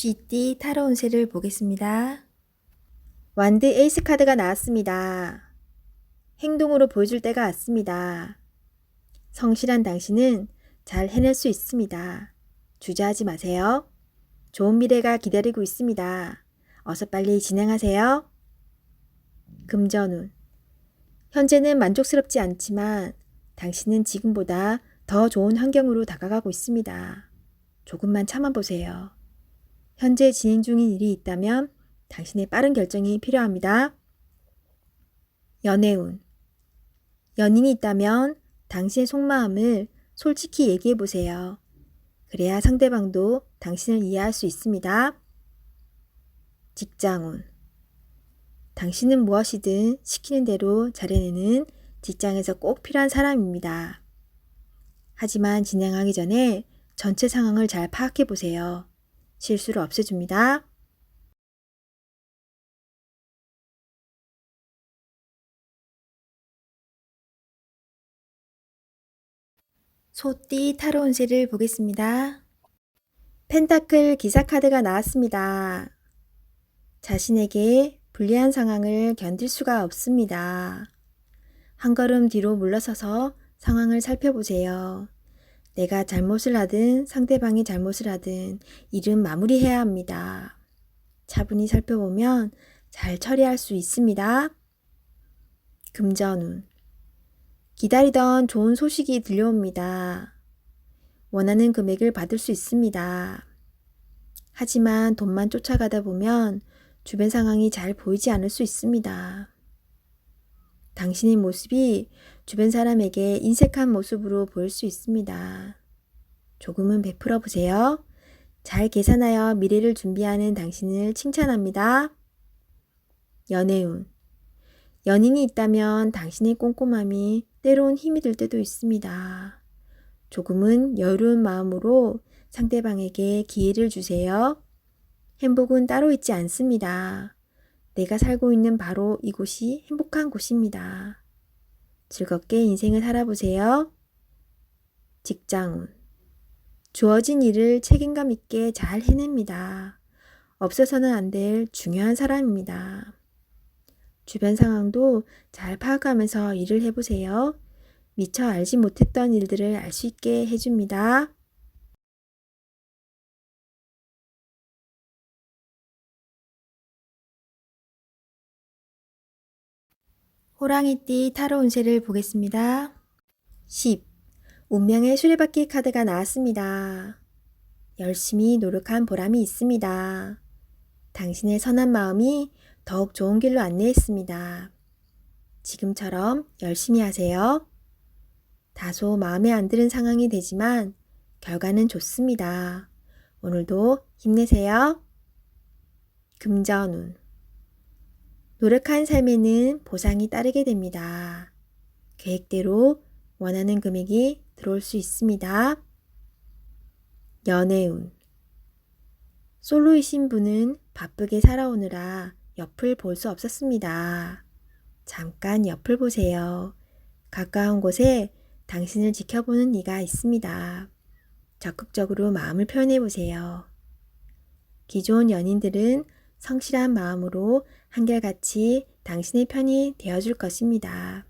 GD 타로 운세를 보겠습니다. 완드 에이스 카드가 나왔습니다. 행동으로 보여줄 때가 왔습니다. 성실한 당신은 잘 해낼 수 있습니다. 주저하지 마세요. 좋은 미래가 기다리고 있습니다. 어서 빨리 진행하세요. 금전운. 현재는 만족스럽지 않지만 당신은 지금보다 더 좋은 환경으로 다가가고 있습니다. 조금만 참아보세요. 현재 진행 중인 일이 있다면 당신의 빠른 결정이 필요합니다. 연애운. 연인이 있다면 당신의 속마음을 솔직히 얘기해 보세요. 그래야 상대방도 당신을 이해할 수 있습니다. 직장운. 당신은 무엇이든 시키는 대로 잘해내는 직장에서 꼭 필요한 사람입니다. 하지만 진행하기 전에 전체 상황을 잘 파악해 보세요. 실수를 없애줍니다. 소띠 타로 운세를 보겠습니다. 펜타클 기사 카드가 나왔습니다. 자신에게 불리한 상황을 견딜 수가 없습니다. 한 걸음 뒤로 물러서서 상황을 살펴보세요. 내가 잘못을 하든 상대방이 잘못을 하든 일은 마무리해야 합니다. 차분히 살펴보면 잘 처리할 수 있습니다. 금전운. 기다리던 좋은 소식이 들려옵니다. 원하는 금액을 받을 수 있습니다. 하지만 돈만 쫓아가다 보면 주변 상황이 잘 보이지 않을 수 있습니다. 당신의 모습이 주변 사람에게 인색한 모습으로 보일 수 있습니다. 조금은 베풀어 보세요. 잘 계산하여 미래를 준비하는 당신을 칭찬합니다. 연애운. 연인이 있다면 당신의 꼼꼼함이 때론 힘이 들 때도 있습니다. 조금은 여유로운 마음으로 상대방에게 기회를 주세요. 행복은 따로 있지 않습니다. 내가 살고 있는 바로 이곳이 행복한 곳입니다. 즐겁게 인생을 살아보세요. 직장운. 주어진 일을 책임감 있게 잘 해냅니다. 없어서는 안 될 중요한 사람입니다. 주변 상황도 잘 파악하면서 일을 해보세요. 미처 알지 못했던 일들을 알 수 있게 해줍니다. 호랑이띠 타로 운세를 보겠습니다. 10. 운명의 수레바퀴 카드가 나왔습니다. 열심히 노력한 보람이 있습니다. 당신의 선한 마음이 더욱 좋은 길로 안내했습니다. 지금처럼 열심히 하세요. 다소 마음에 안 드는 상황이 되지만 결과는 좋습니다. 오늘도 힘내세요. 금전운. 노력한 삶에는 보상이 따르게 됩니다. 계획대로 원하는 금액이 들어올 수 있습니다. 연애운. 솔로이신 분은 바쁘게 살아오느라 옆을 볼 수 없었습니다. 잠깐 옆을 보세요. 가까운 곳에 당신을 지켜보는 이가 있습니다. 적극적으로 마음을 표현해 보세요. 기존 연인들은 성실한 마음으로 한결같이 당신의 편이 되어줄 것입니다.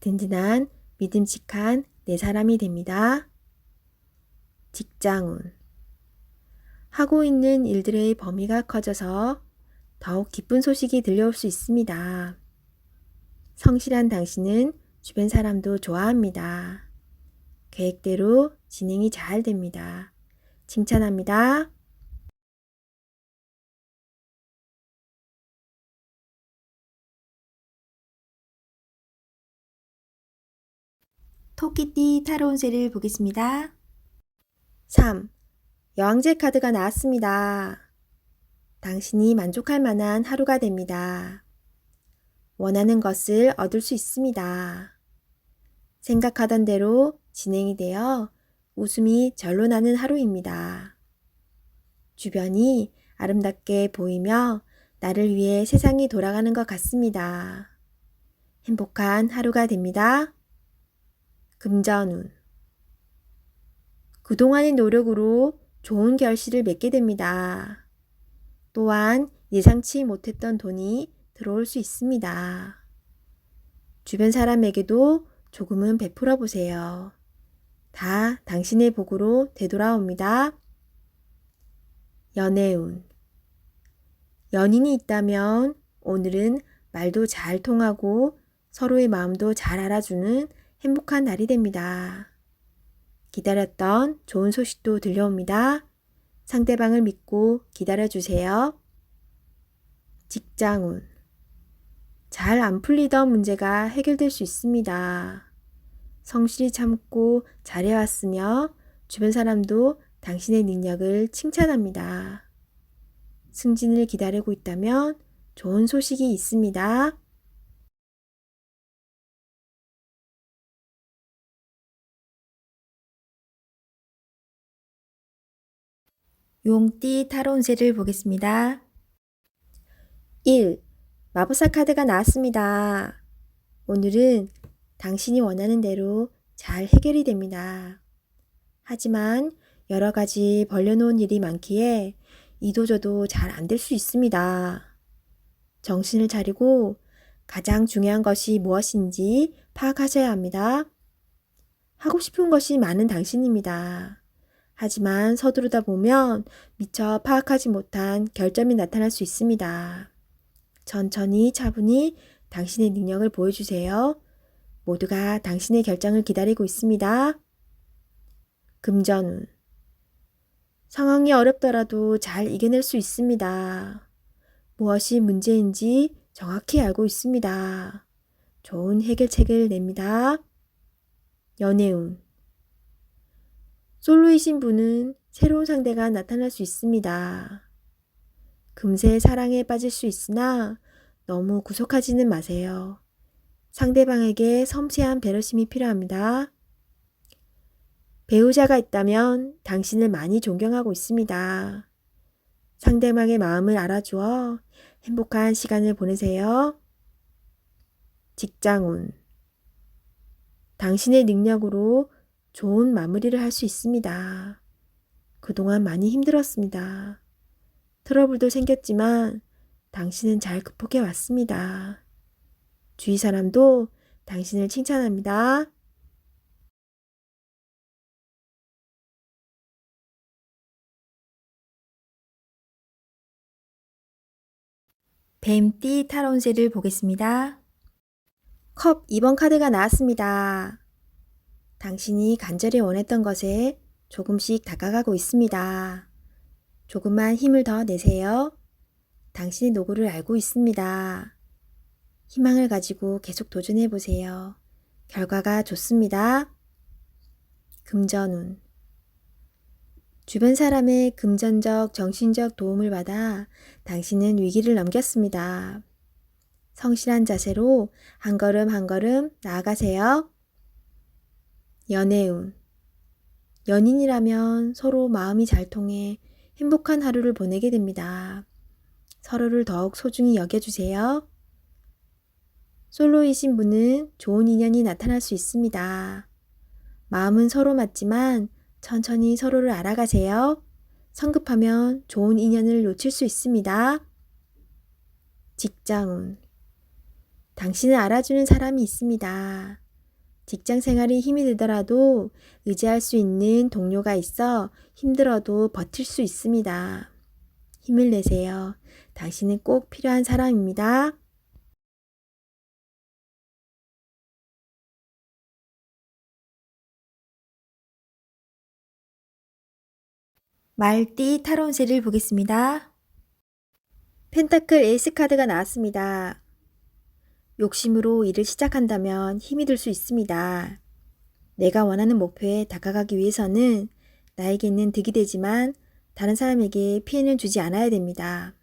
든든한 믿음직한 내 사람이 됩니다. 직장운. 하고 있는 일들의 범위가 커져서 더욱 기쁜 소식이 들려올 수 있습니다. 성실한 당신은 주변 사람도 좋아합니다. 계획대로 진행이 잘 됩니다. 칭찬합니다. 토끼띠 타로 운세를 보겠습니다. 3. 여왕제 카드가 나왔습니다. 당신이 만족할 만한 하루가 됩니다. 원하는 것을 얻을 수 있습니다. 생각하던 대로 진행이 되어 웃음이 절로 나는 하루입니다. 주변이 아름답게 보이며 나를 위해 세상이 돌아가는 것 같습니다. 행복한 하루가 됩니다. 금전운. 그동안의 노력으로 좋은 결실을 맺게 됩니다. 또한 예상치 못했던 돈이 들어올 수 있습니다. 주변 사람에게도 조금은 베풀어 보세요. 다 당신의 복으로 되돌아옵니다. 연애운 연인이 있다면 오늘은 말도 잘 통하고 서로의 마음도 잘 알아주는 행복한 날이 됩니다. 기다렸던 좋은 소식도 들려옵니다. 상대방을 믿고 기다려주세요. 직장운 잘 안 풀리던 문제가 해결될 수 있습니다. 성실히 참고 잘해왔으며 주변 사람도 당신의 능력을 칭찬합니다. 승진을 기다리고 있다면 좋은 소식이 있습니다. 용띠 타로 운세를 보겠습니다. 1. 마법사 카드가 나왔습니다. 오늘은 당신이 원하는 대로 잘 해결이 됩니다. 하지만 여러 가지 벌려놓은 일이 많기에 이도저도 잘 안 될 수 있습니다. 정신을 차리고 가장 중요한 것이 무엇인지 파악하셔야 합니다. 하고 싶은 것이 많은 당신입니다. 하지만 서두르다 보면 미처 파악하지 못한 결점이 나타날 수 있습니다. 천천히 차분히 당신의 능력을 보여주세요. 모두가 당신의 결정을 기다리고 있습니다. 금전운. 상황이 어렵더라도 잘 이겨낼 수 있습니다. 무엇이 문제인지 정확히 알고 있습니다. 좋은 해결책을 냅니다. 연애운. 솔로이신 분은 새로운 상대가 나타날 수 있습니다. 금세 사랑에 빠질 수 있으나 너무 구속하지는 마세요. 상대방에게 섬세한 배려심이 필요합니다. 배우자가 있다면 당신을 많이 존경하고 있습니다. 상대방의 마음을 알아주어 행복한 시간을 보내세요. 직장운. 당신의 능력으로 좋은 마무리를 할 수 있습니다. 그동안 많이 힘들었습니다. 트러블도 생겼지만 당신은 잘 극복해 왔습니다. 주위 사람도 당신을 칭찬합니다. 뱀띠 타론세를 보겠습니다. 컵 2번 카드가 나왔습니다. 당신이 간절히 원했던 것에 조금씩 다가가고 있습니다. 조금만 힘을 더 내세요. 당신의 노고를 알고 있습니다. 희망을 가지고 계속 도전해 보세요. 결과가 좋습니다. 금전운. 주변 사람의 금전적, 정신적 도움을 받아 당신은 위기를 넘겼습니다. 성실한 자세로 한 걸음 한 걸음 나아가세요. 연애운. 연인이라면 서로 마음이 잘 통해 행복한 하루를 보내게 됩니다. 서로를 더욱 소중히 여겨주세요. 솔로이신 분은 좋은 인연이 나타날 수 있습니다. 마음은 서로 맞지만 천천히 서로를 알아가세요. 성급하면 좋은 인연을 놓칠 수 있습니다. 직장운. 당신을 알아주는 사람이 있습니다. 직장 생활이 힘이 들더라도 의지할 수 있는 동료가 있어 힘들어도 버틸 수 있습니다. 힘을 내세요. 당신은 꼭 필요한 사람입니다. 말띠 타론세를 보겠습니다. 펜타클 에이스 카드가 나왔습니다. 욕심으로 일을 시작한다면 힘이 들 수 있습니다. 내가 원하는 목표에 다가가기 위해서는 나에게는 득이 되지만 다른 사람에게 피해는 주지 않아야 됩니다.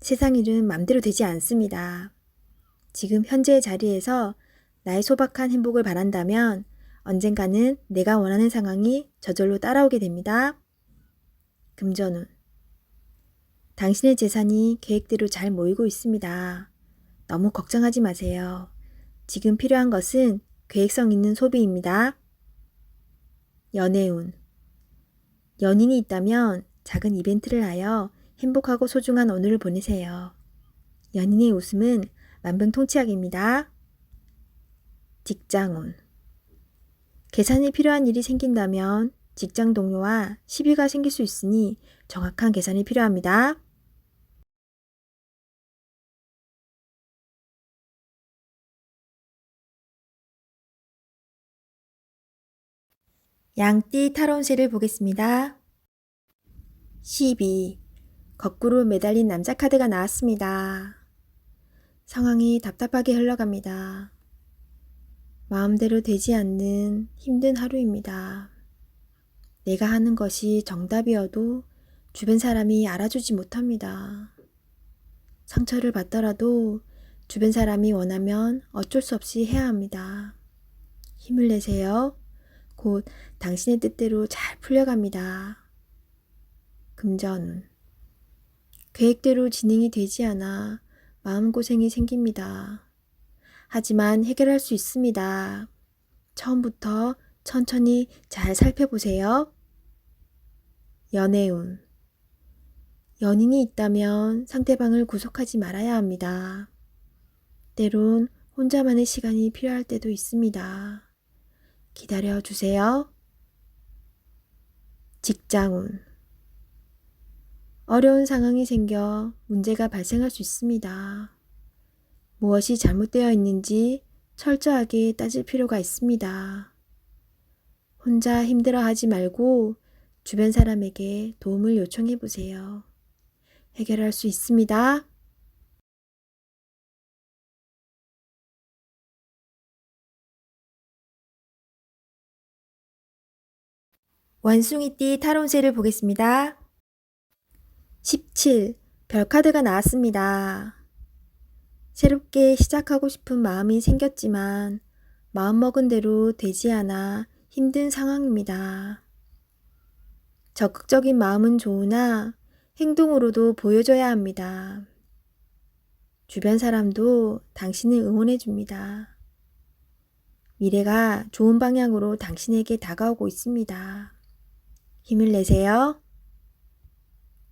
세상 일은 맘대로 되지 않습니다. 지금 현재의 자리에서 나의 소박한 행복을 바란다면 언젠가는 내가 원하는 상황이 저절로 따라오게 됩니다. 금전운. 당신의 재산이 계획대로 잘 모이고 있습니다. 너무 걱정하지 마세요. 지금 필요한 것은 계획성 있는 소비입니다. 연애운. 연인이 있다면 작은 이벤트를 하여 행복하고 소중한 오늘을 보내세요. 연인의 웃음은 만병통치약입니다. 직장운 계산이 필요한 일이 생긴다면 직장 동료와 시비가 생길 수 있으니 정확한 계산이 필요합니다. 양띠 타론세를 보겠습니다. 12. 거꾸로 매달린 남자 카드가 나왔습니다. 상황이 답답하게 흘러갑니다. 마음대로 되지 않는 힘든 하루입니다. 내가 하는 것이 정답이어도 주변 사람이 알아주지 못합니다. 상처를 받더라도 주변 사람이 원하면 어쩔 수 없이 해야 합니다. 힘을 내세요. 곧 당신의 뜻대로 잘 풀려갑니다. 금전운. 계획대로 진행이 되지 않아 마음고생이 생깁니다. 하지만 해결할 수 있습니다. 처음부터 천천히 잘 살펴보세요. 연애운. 연인이 있다면 상대방을 구속하지 말아야 합니다. 때론 혼자만의 시간이 필요할 때도 있습니다. 기다려 주세요. 직장운. 어려운 상황이 생겨 문제가 발생할 수 있습니다. 무엇이 잘못되어 있는지 철저하게 따질 필요가 있습니다. 혼자 힘들어 하지 말고 주변 사람에게 도움을 요청해 보세요. 해결할 수 있습니다. 원숭이띠 타론세를 보겠습니다. 17. 별카드가 나왔습니다. 새롭게 시작하고 싶은 마음이 생겼지만 마음먹은 대로 되지 않아 힘든 상황입니다. 적극적인 마음은 좋으나 행동으로도 보여줘야 합니다. 주변 사람도 당신을 응원해 줍니다. 미래가 좋은 방향으로 당신에게 다가오고 있습니다. 힘을 내세요.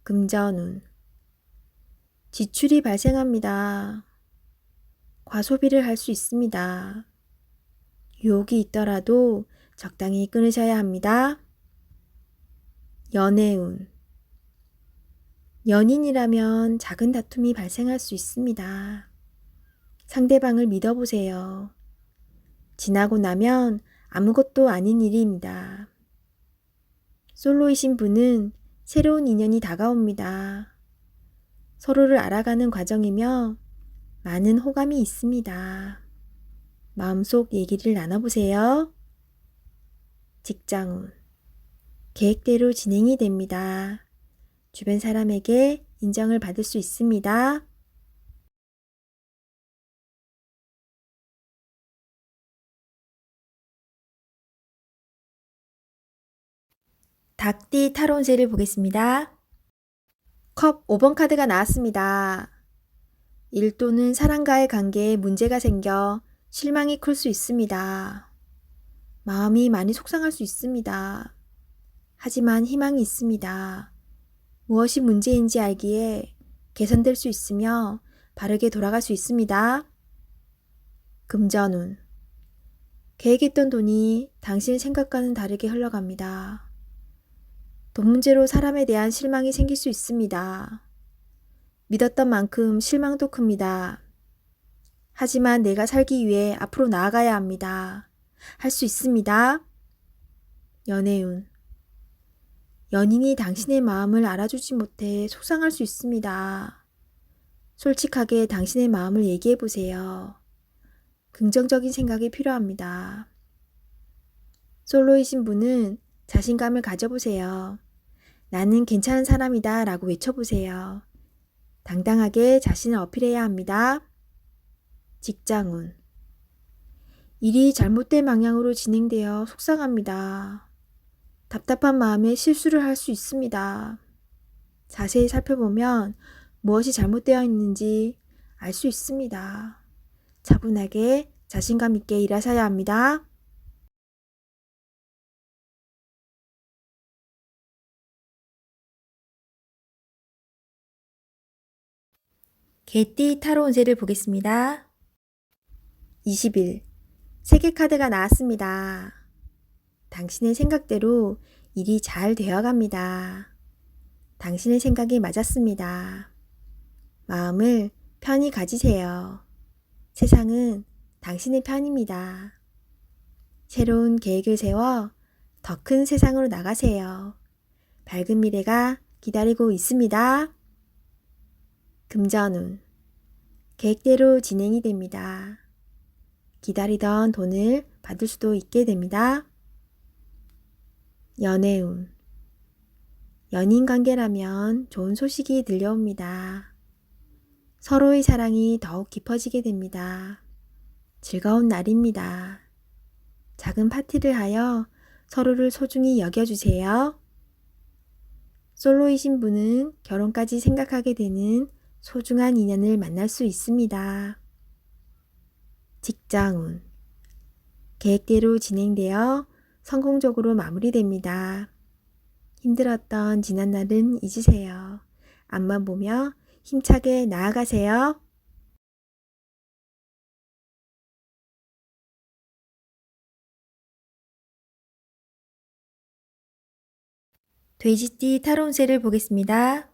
금전운. 지출이 발생합니다. 과소비를 할 수 있습니다. 유혹이 있더라도 적당히 끊으셔야 합니다. 연애운. 연인이라면 작은 다툼이 발생할 수 있습니다. 상대방을 믿어보세요. 지나고 나면 아무것도 아닌 일입니다. 솔로이신 분은 새로운 인연이 다가옵니다. 서로를 알아가는 과정이며 많은 호감이 있습니다. 마음속 얘기를 나눠보세요. 직장운. 계획대로 진행이 됩니다. 주변 사람에게 인정을 받을 수 있습니다. 닭띠 타론세를 보겠습니다. 컵 5번 카드가 나왔습니다. 일 또는 사람과의 관계에 문제가 생겨 실망이 클 수 있습니다. 마음이 많이 속상할 수 있습니다. 하지만 희망이 있습니다. 무엇이 문제인지 알기에 개선될 수 있으며 바르게 돌아갈 수 있습니다. 금전운. 계획했던 돈이 당신 생각과는 다르게 흘러갑니다. 돈 문제로 사람에 대한 실망이 생길 수 있습니다. 믿었던 만큼 실망도 큽니다. 하지만 내가 살기 위해 앞으로 나아가야 합니다. 할 수 있습니다. 연애운. 연인이 당신의 마음을 알아주지 못해 속상할 수 있습니다. 솔직하게 당신의 마음을 얘기해 보세요. 긍정적인 생각이 필요합니다. 솔로이신 분은 자신감을 가져보세요. 나는 괜찮은 사람이다 라고 외쳐보세요. 당당하게 자신을 어필해야 합니다. 직장운. 일이 잘못된 방향으로 진행되어 속상합니다. 답답한 마음에 실수를 할 수 있습니다. 자세히 살펴보면 무엇이 잘못되어 있는지 알 수 있습니다. 차분하게 자신감 있게 일하셔야 합니다. 개띠 타로 운세를 보겠습니다. 20일 세계 카드가 나왔습니다. 당신의 생각대로 일이 잘 되어갑니다. 당신의 생각이 맞았습니다. 마음을 편히 가지세요. 세상은 당신의 편입니다. 새로운 계획을 세워 더 큰 세상으로 나가세요. 밝은 미래가 기다리고 있습니다. 금전운. 계획대로 진행이 됩니다. 기다리던 돈을 받을 수도 있게 됩니다. 연애운. 연인 관계라면 좋은 소식이 들려옵니다. 서로의 사랑이 더욱 깊어지게 됩니다. 즐거운 날입니다. 작은 파티를 하여 서로를 소중히 여겨주세요. 솔로이신 분은 결혼까지 생각하게 되는 소중한 인연을 만날 수 있습니다. 직장운. 계획대로 진행되어 성공적으로 마무리됩니다. 힘들었던 지난날은 잊으세요. 앞만 보며 힘차게 나아가세요. 돼지띠 타로 운세를 보겠습니다.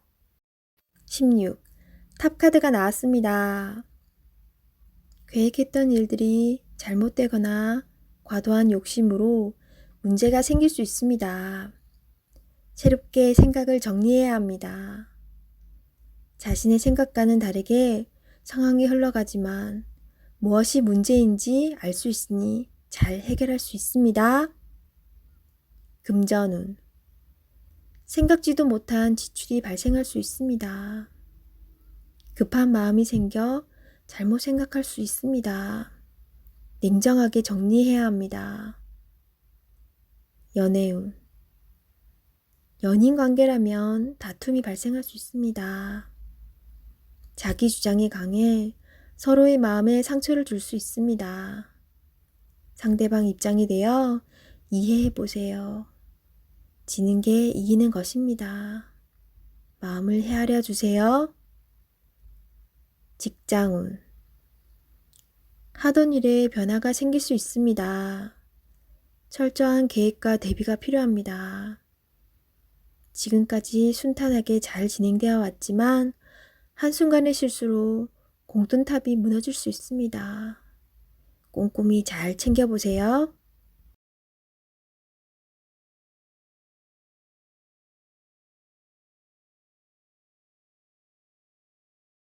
16. 탑카드가 나왔습니다. 계획했던 일들이 잘못되거나 과도한 욕심으로 문제가 생길 수 있습니다. 새롭게 생각을 정리해야 합니다. 자신의 생각과는 다르게 상황이 흘러가지만 무엇이 문제인지 알 수 있으니 잘 해결할 수 있습니다. 금전운. 생각지도 못한 지출이 발생할 수 있습니다. 급한 마음이 생겨 잘못 생각할 수 있습니다. 냉정하게 정리해야 합니다. 연애운. 연인 관계라면 다툼이 발생할 수 있습니다. 자기 주장이 강해 서로의 마음에 상처를 줄 수 있습니다. 상대방 입장이 되어 이해해 보세요. 지는 게 이기는 것입니다. 마음을 헤아려 주세요. 직장운. 하던 일에 변화가 생길 수 있습니다. 철저한 계획과 대비가 필요합니다. 지금까지 순탄하게 잘 진행되어 왔지만 한순간의 실수로 공돈탑이 무너질 수 있습니다. 꼼꼼히 잘 챙겨보세요.